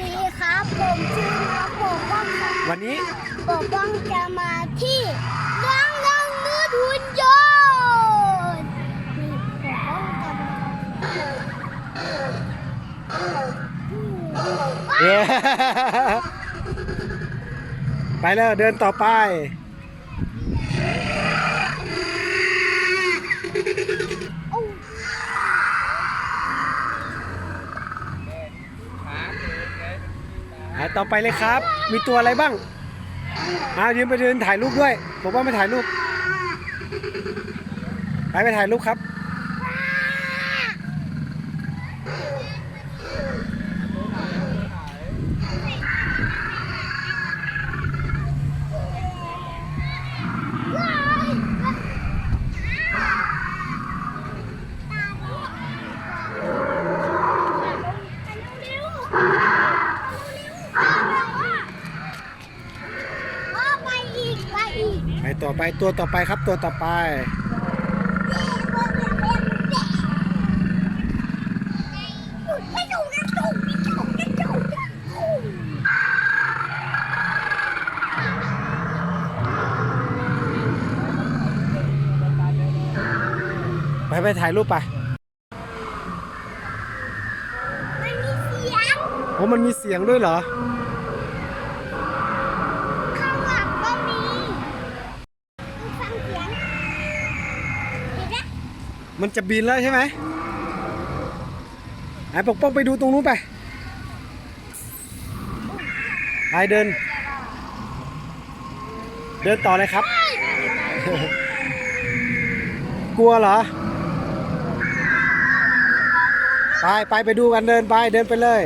ดีครับ ผมชื่อน้องปกป้องครับวันนี้ปกป้องจะมาที่ร่างร่างมืดหุ่นยนต์นี่ปกป้องจะมาเย้ไปแล้วเดินต่อไป อะต่อไปเลยครับ มีตัวอะไรบ้างอายืนไปเดินถ่ายรูปด้วย ผมว่าไม่ถ่ายรูป ไปไปถ่ายรูปครับ พ่อไปอีกไปอีก ไปต่อไปตัวต่อไปครับตัวต่อไปไม่ถูกนะถูกไม่ถูกไม่ถูกไปไปถ่ายรูปไปมันมีเสียงโอ้มันมีเสียงด้วยเหรอ ข้างหลังก็มีฟังเสียงเห็นไหม มันจะบินแล้วใช่ไหมไอ้ปกป้องไปดูตรงนู้นไปไปเดิน เดินต่อเลยครับ กลัวเหรอ ไปไปไปดูกันเดินไปเดินไปเลย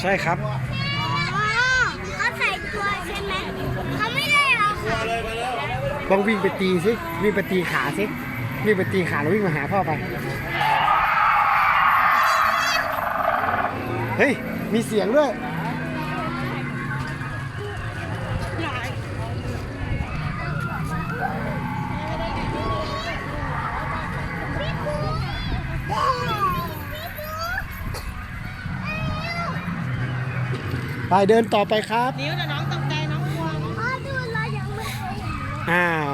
ใช่ครับอ๋อเขาใส่ตัวใช่ไหมเขาไม่ได้เอาค่ะต้องวิ่งไปตีสิวิ่งไปตีขาสิวิ่งไปตีขาแล้ววิ่งมาหาพ่อไป เฮ้ย มีเสียงด้วย ไปเดินต่อไปครับ นิ้วแต่น้องตกใจน้องกลัวพ่อดูเรายังไม่เคยเห็นเลย อ้าว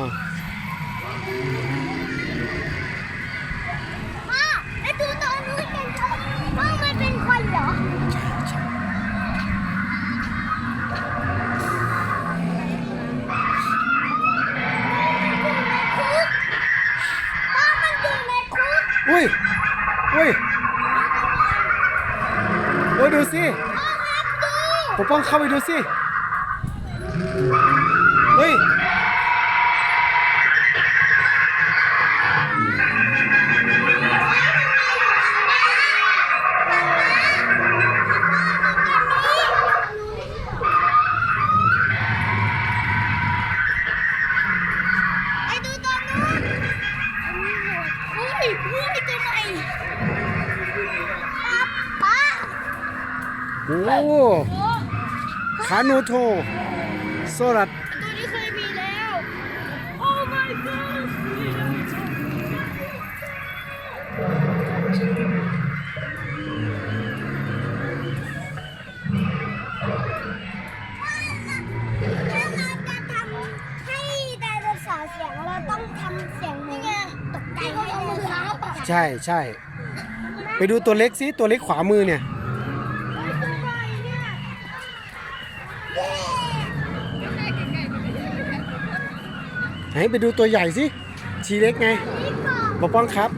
ปกป้องเข้าไปดูสิ เฮ้ย ไปดูตัวนู้นอุ้ยอุ้ยตัวใหม่ป้าโอ้ป้า คานูโทโซรัดตัวนี้เคยมีแล้ว โอ้ my god ถ้าเราจะทำให้ไดโนเสาร์เสียงเราต้องทำเสียงเหมือนตกใจให้มือครับใช่ใช่ ไปดูตัวเล็กสิ ตัวเล็กขวามือเนี่ย เน ไปดูตัวใหญ่สิทีเล็กไงนี่ก่อนปกป้องครับ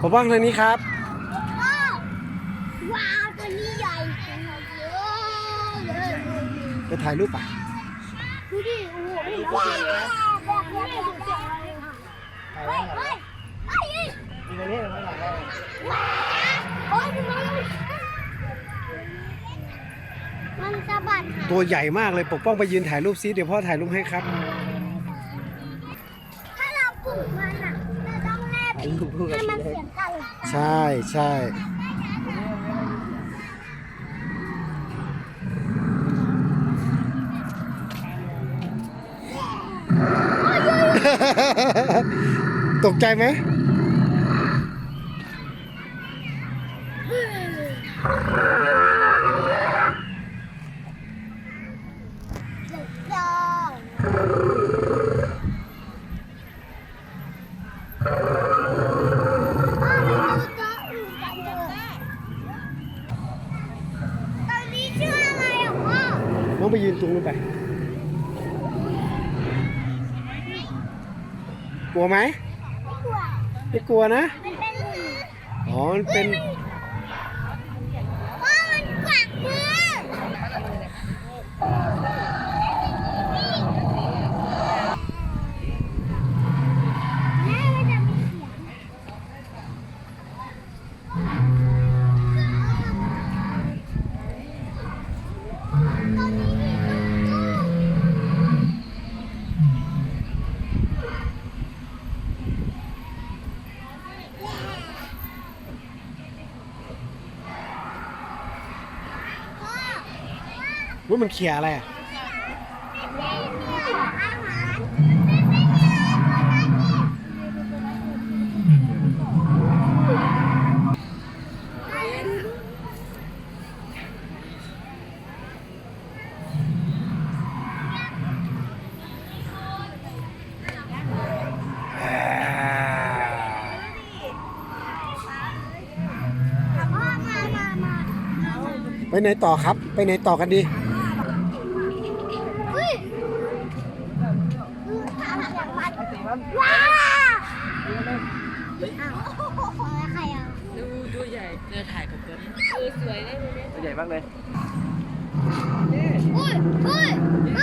ปกป้องทางนี้ครับอ้าวว้าวตัวนี้ใหญ่จังเลยเยอะเลยไปถ่ายรูปป่ะดูดิโอ้โหว้าวแบบนี้เลยเฮ้ยเฮ้ยเฮ้ยมีตัวนี้มาหน่อยว้าวโอ้ยมัน มันสะบัดหางตัวใหญ่มากเลยปกป้องไปยืนถ่ายรูปซิเดี๋ยวพ่อถ่ายรูปให้ครับถ้าเราปลุกมันอะเราต้องแนบให้มันเสียงกันใช่ใช่ตกใจไหม ถูกต้องพ่อไปดูตัวอื่นกันเถอะตอนนี้ชื่ออะไรอะพ่อ น้องไปยืนตรงนู้นไป กลัวไหมไม่กลัวไม่กลัวนะมันเป็นมืออ๋อ มันเป็น ว่ามันเขี่ยอะไรอะนี่เนี่ยอาหารพ่อมามามาไปไหนต่อครับ ไปไหนต่อกันดี เฮ้ยทำอย่างมันว้าอ้าวใครอะ ดูตัวใหญ่เจอถ่ายกับตัวนี้เอ อสวยได้เลยเนี่ย ตัวใหญ่มากเลย เฮ้ยเฮ้ยเฮ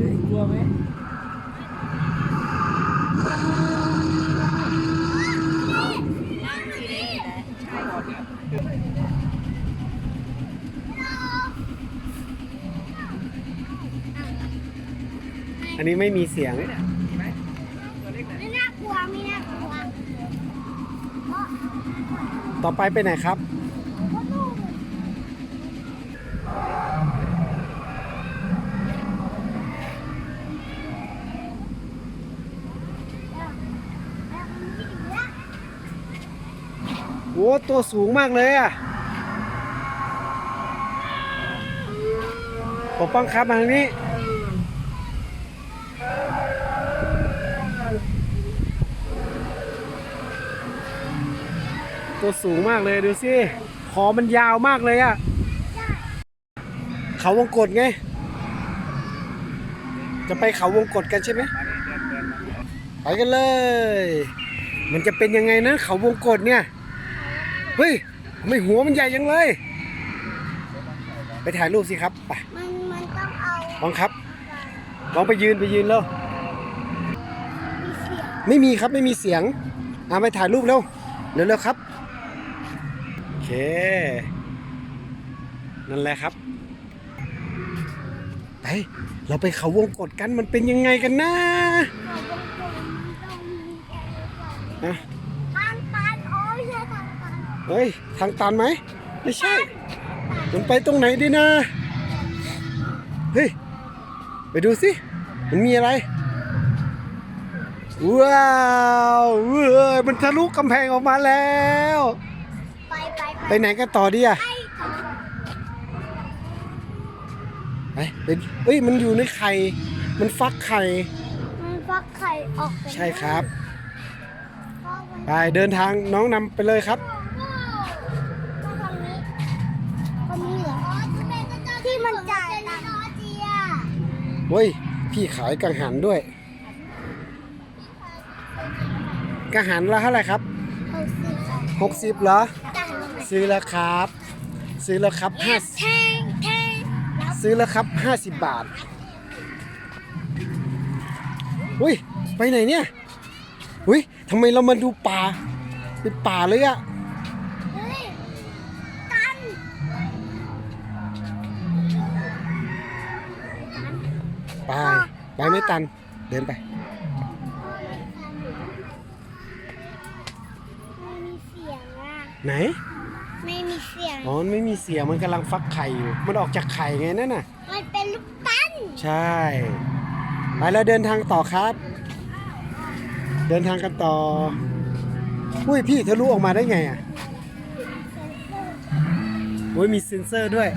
้ย กลัวไหม อันนี้ไม่มีเสียง ไม่น่ากลัวไม่น่ากลัวเพราะต่อไปไปไหนครับ เพราะลูกแล้วโอ้ตัวสูงมากเลยอะปกป้องครับมาทางนี้ ตัวสูงมากเลยดูสิคอมันยาวมากเลยอะเขาวงกดไง จะไปเขาวงกดกันใช่ไหมไปกันเลย มันจะเป็นยังไงนะ เขาวงกดเนี่ย เฮ้ยทำไม่หัวมันใหญ่ยังเลย ไปถ่ายรูปสิครับไปมันมันต้องเอาลองครับลองไปยืนไปยืนแล้วมีเสียงไม่มีครับไม่มีเสียงอ่าไปถ่ายรูปเร็วเร็วๆครับโอ เค นั่นแหละครับไปเราไปเขาวงกดกันมันเป็นยังไงกันนะเขาวงกลมมันต้องมีแอร์ก่อนนะทางตันโอ้ยใช่ทางตันเฮ้ยทางตันไหมไม่ใช่มันไปตรงไหนดีนะเฮ้ยไปดูสิมันมีอะไรว้าวเว้ยมันทะลุกำแพงออกมาแล้วไป ไปไปไหนกันต่อดีอะไปต่อไปเป็นเอ้ยมันอยู่ในไข่ มันฟักไข่ มันฟักไข่ออกเป็นใช่ครับพ่อไปไปเดินทางน้องนำไปเลยครับตรงนี้เหรอที่มันจ่ายตังค์เจียเฮ้ย พี่ขายกังหันด้วย กังหันละเท่าไหร่ครับหกสิบ60เหรอตังค์ ซื้อแล้วครับ ซื้อแล้วครับห้าแทงแทงแล้วซื้อแล้วครับ50บาท อุ้ยไปไหนเนี่ย อุ้ยทำไมเรามาดูป่าเป็นป่าเลยอะเฮ้ยตันไปไปไม่ตัน เดินไปไม่มีเสียงอะไหนไม่มีเสียง อ๋อมันไม่มีเสียงมันกำลังฟักไข่อยู่ มันออกจากไข่ไงนั่นน่ะ มันเป็นลูกปั้นใช่ไปแล้วเดินทางต่อครับ เดินทางกันต่อ อุ้ยพี่ทะลุออกมาได้ไงอะอุ้ยมีเซ็นเซอร์ด้วย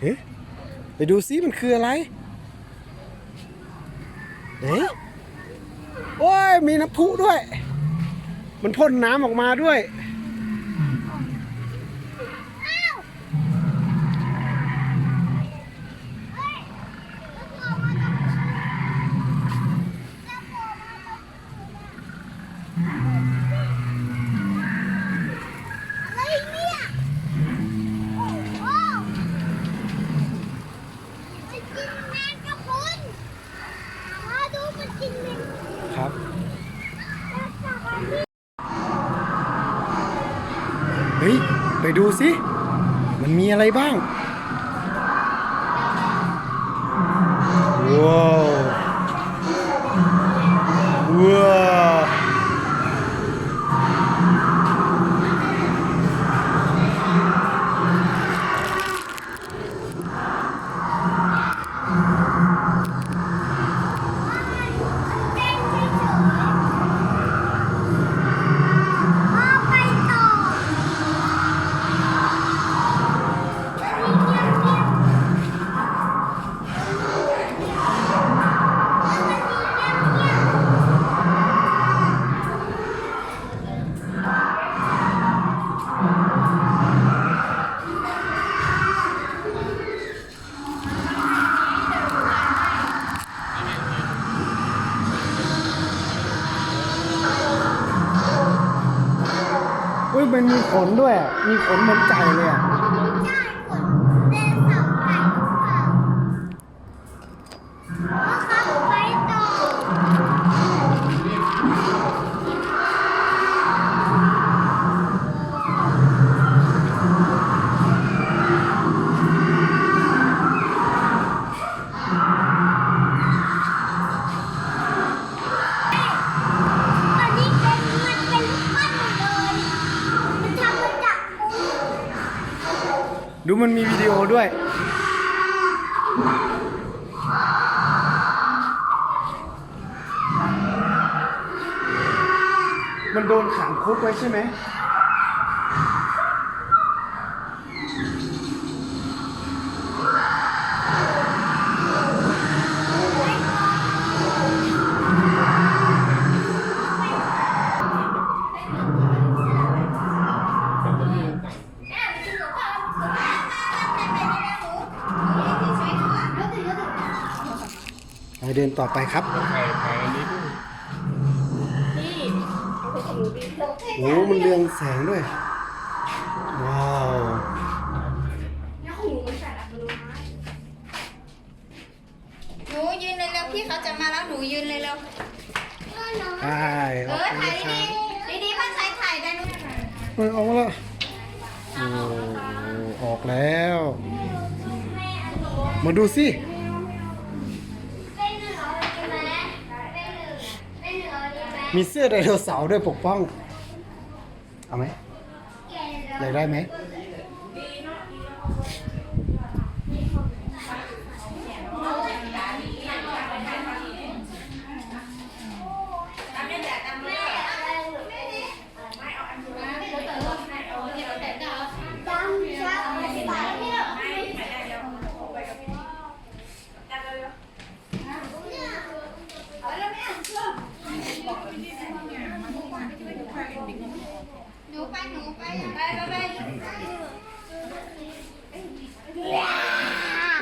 เฮ้ไปดูซิมันคืออะไรไหนโอ้ยมีน้ำพุด้วย มันพ่นน้ำออกมาด้วย ดูสิ มันมีอะไรบ้าง ว้าว มันมีขนด้วย มีขนเหมือนไก่เลยอะ ฟุกไว้ใช่ไหมไปเดินต่อไปครับ โอ้มันเรืองแสงด้วย ว้าวหนูยืนเร็วๆพี่เขาจะมาแล้วหนูยืนเร็วไปๆเอออกอไปถ่ายครับดีๆดีๆพ่อชายถ่ายได้ลูกเออออกมาแล้วโอ้ออกแล้ว มาดูสิ เป็นหนึ่งเอาดีไหมเป็นหนึ่งเป็นหนึ่งเอาดีไหมมีเสื้อไดโนเสาร์ด้วยปกป้อง เอาไหมอยากได้ไหม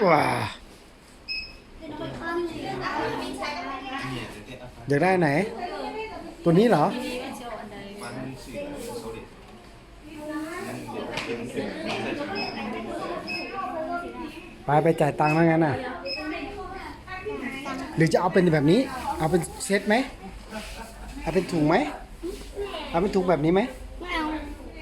ว้าอยากได้ไหน ตัวนี้เหรอไปไปจ่ายตังค์แล้วงั้นน่ะ หรือจะเอาเป็นแบบนี้ เอาเป็นเซตไหม เอาเป็นถุงไหม เอาเป็นถุงแบบนี้ไหม